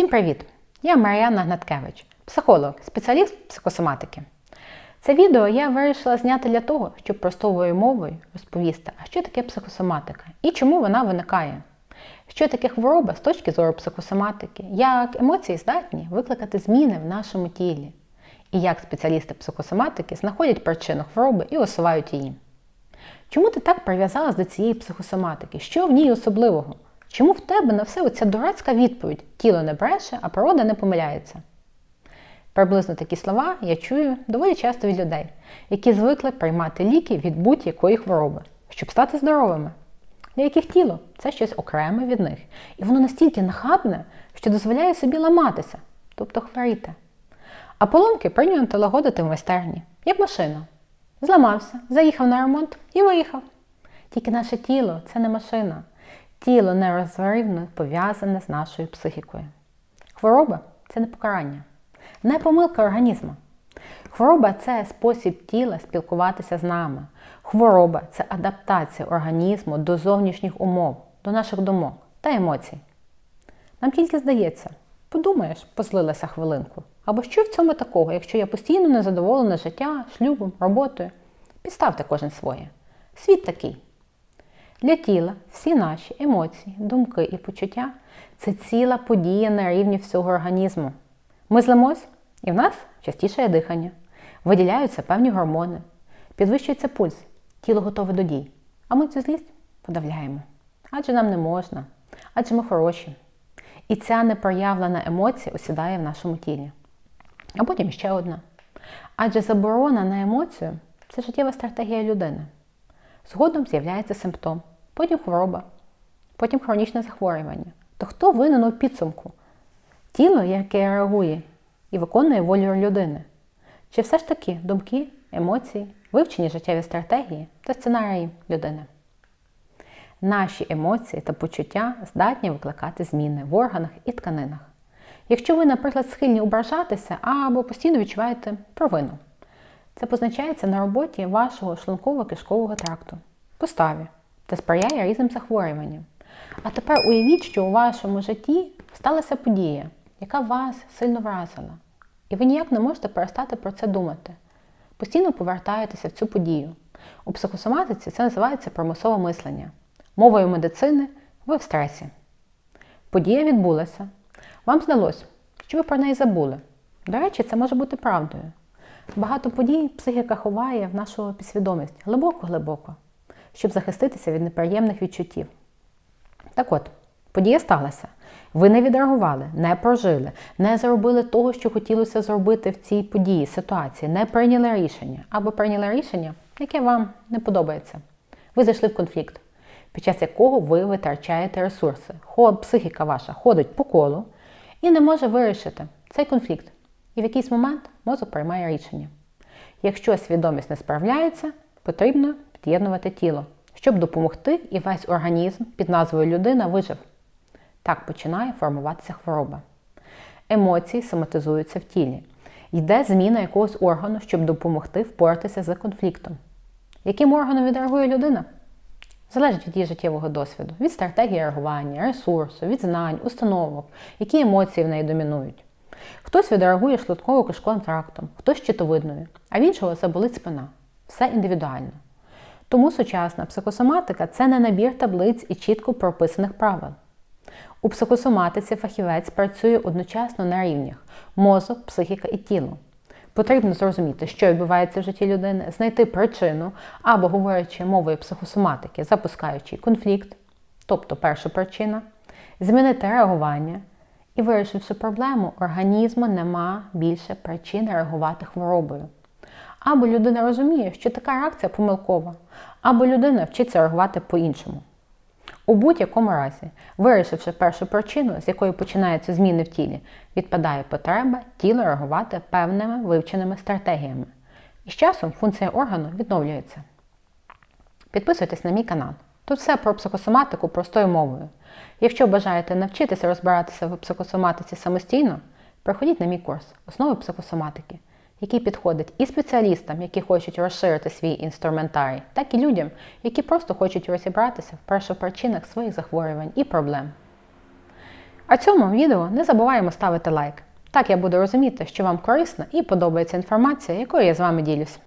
Всім привіт! Я Мар'яна Гнаткевич, психолог, спеціаліст психосоматики. Це відео я вирішила зняти для того, щоб простовою мовою розповісти, а що таке психосоматика і чому вона виникає. Що таке хвороба з точки зору психосоматики, як емоції здатні викликати зміни в нашому тілі, і як спеціалісти психосоматики знаходять причину хвороби і усувають її. Чому ти так прив'язалась до цієї психосоматики? Що в ній особливого? Чому в тебе на все оця дурацька відповідь тіло не бреше, а природа не помиляється? Приблизно такі слова я чую доволі часто від людей, які звикли приймати ліки від будь-якої хвороби, щоб стати здоровими. Для яких тіло це щось окреме від них. І воно настільки нахабне, що дозволяє собі ламатися, тобто хворіти. А поломки прийнято лагодити в майстерні, як машина. Зламався, заїхав на ремонт і виїхав. Тільки наше тіло це не машина. Тіло нерозривно пов'язане з нашою психікою. Хвороба це не покарання, не помилка організму. Хвороба це спосіб тіла спілкуватися з нами. Хвороба це адаптація організму до зовнішніх умов, до наших думок та емоцій. Нам тільки здається, подумаєш, позлилася хвилинку. Або що в цьому такого, якщо я постійно незадоволена життя, шлюбом, роботою? Підставте кожен своє. Світ такий. Для тіла всі наші емоції, думки і почуття це ціла подія на рівні всього організму. Ми злимось, і в нас частіше дихання, виділяються певні гормони, підвищується пульс, тіло готове до дій. А ми цю злість подавляємо. Адже нам не можна, адже ми хороші. І ця непроявлена емоція осідає в нашому тілі. А потім ще одна. Адже заборона на емоцію це життєва стратегія людини. Згодом з'являється симптом, потім хвороба, потім хронічне захворювання. То хто винен у підсумку? Тіло, яке реагує і виконує волю людини. Чи все ж таки думки, емоції, вивчені життєві стратегії та сценарії людини? Наші емоції та почуття здатні викликати зміни в органах і тканинах. Якщо ви, наприклад, схильні ображатися або постійно відчуваєте провину, це позначається на роботі вашого шлунково-кишкового тракту, поставі та сприяє різним захворюванням. А тепер уявіть, що у вашому житті сталася подія, яка вас сильно вразила. І ви ніяк не можете перестати про це думати. Постійно повертаєтеся в цю подію. У психосоматиці це називається промислове мислення. Мовою медицини ви в стресі. Подія відбулася. Вам здалося, що ви про неї забули. До речі, це може бути правдою. Багато подій психіка ховає в нашу підсвідомість глибоко-глибоко, щоб захиститися від неприємних відчуттів. Так от, подія сталася. Ви не відреагували, не прожили, не зробили того, що хотілося зробити в цій події, ситуації, не прийняли рішення або прийняли рішення, яке вам не подобається. Ви зайшли в конфлікт, під час якого ви витрачаєте ресурси. Психіка ваша ходить по колу і не може вирішити цей конфлікт. І в якийсь момент мозок приймає рішення. Якщо свідомість не справляється, потрібно під'єднувати тіло, щоб допомогти, і весь організм під назвою людина вижив. Так починає формуватися хвороба. Емоції соматизуються в тілі. Йде зміна якогось органу, щоб допомогти впоратися з конфліктом. Яким органом відреагує людина? Залежить від її життєвого досвіду, від стратегії реагування, ресурсу, від знань, установок, які емоції в неї домінують. Хтось відреагує шлунково кишковим трактом, хтось щитовидною, а в іншого заболить спина. Все індивідуально. Тому сучасна психосоматика це не набір таблиць і чітко прописаних правил. У психосоматиці фахівець працює одночасно на рівнях мозок, психіка і тіло. Потрібно зрозуміти, що відбувається в житті людини, знайти причину або, говорячи мовою психосоматики, запускаючи конфлікт, тобто перша причина, змінити реагування. І вирішивши проблему, організму нема більше причин реагувати хворобою. Або людина розуміє, що така реакція помилкова, або людина вчиться реагувати по-іншому. У будь-якому разі, вирішивши першу причину, з якої починаються зміни в тілі, відпадає потреба тіло реагувати певними вивченими стратегіями. І з часом функція органу відновлюється. Підписуйтесь на мій канал. Тут все про психосоматику простою мовою. Якщо бажаєте навчитися розбиратися в психосоматиці самостійно, приходіть на мій курс Основи психосоматики, який підходить і спеціалістам, які хочуть розширити свій інструментарій, так і людям, які просто хочуть розібратися в першопричинах своїх захворювань і проблем. А цьому відео не забуваємо ставити лайк. Так я буду розуміти, що вам корисна і подобається інформація, якою я з вами ділюсь.